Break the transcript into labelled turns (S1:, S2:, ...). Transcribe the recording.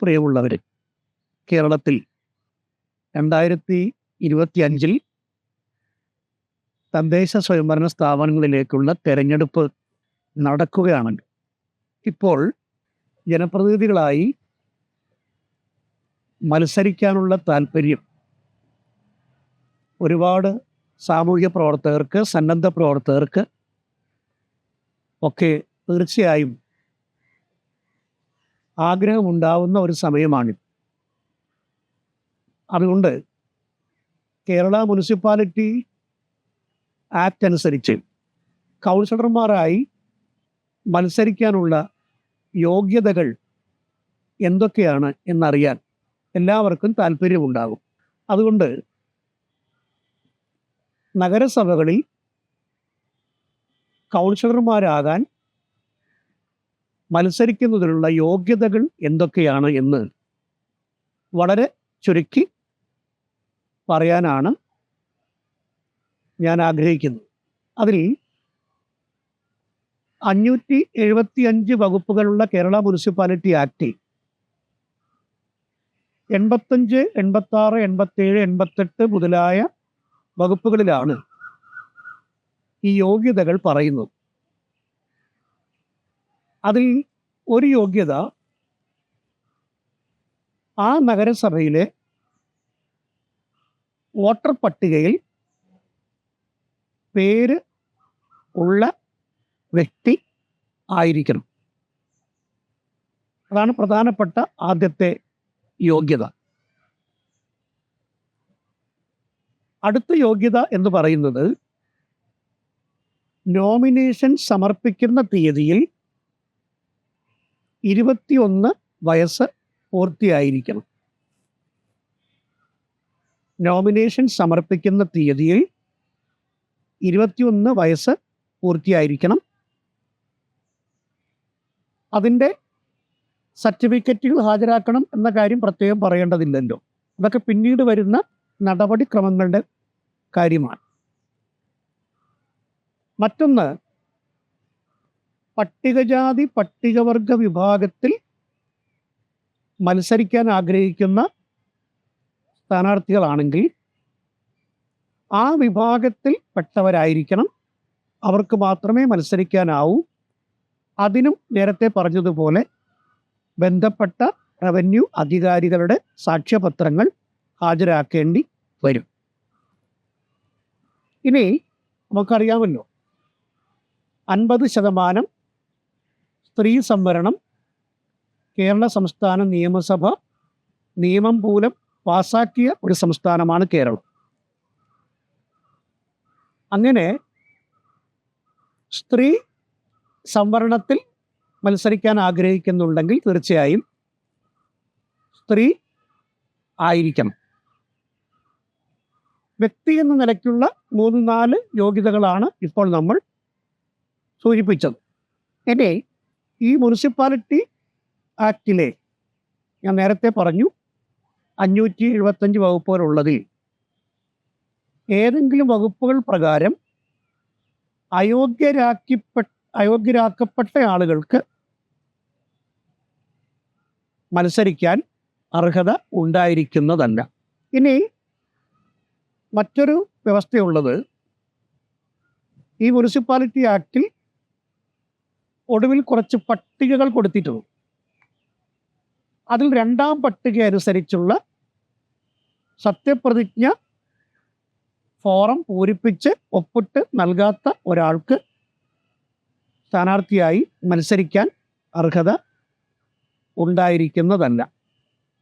S1: പ്രിയമുള്ളവർ കേരളത്തിൽ രണ്ടായിരത്തി ഇരുപത്തി അഞ്ചിൽ തദ്ദേശ സ്വയംഭരണ സ്ഥാപനങ്ങളിലേക്കുള്ള തെരഞ്ഞെടുപ്പ് നടക്കുകയാണ് ഇപ്പോൾ ജനപ്രതിനിധികളായി മത്സരിക്കാനുള്ള താല്പര്യം ഒരുപാട് സാമൂഹിക പ്രവർത്തകർക്ക് സന്നദ്ധ പ്രവർത്തകർക്ക് ഒക്കെ തീർച്ചയായും ആഗ്രഹമുണ്ടാവുന്ന ഒരു സമയമാണിത് അതുകൊണ്ട് കേരള മുനിസിപ്പാലിറ്റി ആക്ട് അനുസരിച്ച് കൗൺസിലർമാരായി മത്സരിക്കാനുള്ള യോഗ്യതകൾ എന്തൊക്കെയാണ് എന്നറിയാൻ എല്ലാവർക്കും താല്പര്യമുണ്ടാകും അതുകൊണ്ട് നഗരസഭകളിൽ കൗൺസിലർമാരാകാൻ മത്സരിക്കുന്നതിനുള്ള യോഗ്യതകൾ എന്തൊക്കെയാണ് എന്ന് വളരെ ചുരുക്കി പറയാനാണ് ഞാൻ ആഗ്രഹിക്കുന്നത് അതിൽ അഞ്ഞൂറ്റി എഴുപത്തി അഞ്ച് വകുപ്പുകളുള്ള കേരള മുനിസിപ്പാലിറ്റി ആക്ട് എൺപത്തഞ്ച് എൺപത്തി ആറ് എൺപത്തേഴ് എൺപത്തെട്ട് മുതലായ വകുപ്പുകളിലാണ് ഈ യോഗ്യതകൾ പറയുന്നത് അതിൽ ഒരു യോഗ്യത ആ നഗരസഭയിലെ വോട്ടർ പട്ടികയിൽ പേര് ഉള്ള വ്യക്തി ആയിരിക്കണം അതാണ് പ്രധാനപ്പെട്ട ആദ്യത്തെ യോഗ്യത അടുത്ത യോഗ്യത എന്ന് പറയുന്നത് നോമിനേഷൻ സമർപ്പിക്കുന്ന തീയതിയിൽ ഇരുപത്തിയൊന്ന് വയസ്സ് പൂർത്തിയായിരിക്കണം നോമിനേഷൻ സമർപ്പിക്കുന്ന തീയതിയിൽ ഇരുപത്തിയൊന്ന് വയസ്സ് പൂർത്തിയായിരിക്കണം അതിൻ്റെ സർട്ടിഫിക്കറ്റുകൾ ഹാജരാക്കണം എന്ന കാര്യം പ്രത്യേകം പറയേണ്ടതില്ലല്ലോ അതൊക്കെ പിന്നീട് വരുന്ന നടപടിക്രമങ്ങളുടെ കാര്യമാണ് മറ്റൊന്ന് പട്ടികജാതി പട്ടികവർഗ വിഭാഗത്തിൽ മത്സരിക്കാൻ ആഗ്രഹിക്കുന്ന സ്ഥാനാർത്ഥികളാണെങ്കിൽ ആ വിഭാഗത്തിൽ പെട്ടവരായിരിക്കണം അവർക്ക് മാത്രമേ മത്സരിക്കാനാവൂ അതിനും നേരത്തെ പറഞ്ഞതുപോലെ ബന്ധപ്പെട്ട റവന്യൂ അധികാരികളുടെ സാക്ഷ്യപത്രങ്ങൾ ഹാജരാക്കേണ്ടി വരും ഇനി നമുക്കറിയാമല്ലോ അൻപത് ശതമാനം സ്ത്രീ സംവരണം കേരള സംസ്ഥാന നിയമസഭ നിയമം മൂലം പാസാക്കിയ ഒരു സംസ്ഥാനമാണ് കേരളം അങ്ങനെ സ്ത്രീ സംവരണത്തിൽ മത്സരിക്കാൻ ആഗ്രഹിക്കുന്നുണ്ടെങ്കിൽ തീർച്ചയായും സ്ത്രീ ആയിരിക്കണം വ്യക്തി എന്ന നിലയ്ക്കുള്ള മൂന്ന് നാല് യോഗ്യതകളാണ് ഇപ്പോൾ നമ്മൾ സൂചിപ്പിച്ചത് ഇനി ഈ മുനിസിപ്പാലിറ്റി ആക്റ്റിലെ ഞാൻ നേരത്തെ പറഞ്ഞു അഞ്ഞൂറ്റി എഴുപത്തഞ്ച് വകുപ്പുകളുള്ളതിൽ ഏതെങ്കിലും വകുപ്പുകൾ പ്രകാരം അയോഗ്യരാക്കിപ്പെട്ട അയോഗ്യരാക്കപ്പെട്ട ആളുകൾക്ക് മത്സരിക്കാൻ അർഹത ഉണ്ടായിരിക്കുന്നതല്ല ഇനി മറ്റൊരു വ്യവസ്ഥയുള്ളത് ഈ മുനിസിപ്പാലിറ്റി ആക്ടിൽ ഒടുവിൽ കുറച്ച് പട്ടികകൾ കൊടുത്തിട്ടുള്ളൂ അതിൽ രണ്ടാം പട്ടിക അനുസരിച്ചുള്ള സത്യപ്രതിജ്ഞ ഫോറം പൂരിപ്പിച്ച് ഒപ്പിട്ട് നൽകാത്ത ഒരാൾക്ക് സ്ഥാനാർത്ഥിയായി മത്സരിക്കാൻ അർഹത ഉണ്ടായിരിക്കുന്നതല്ല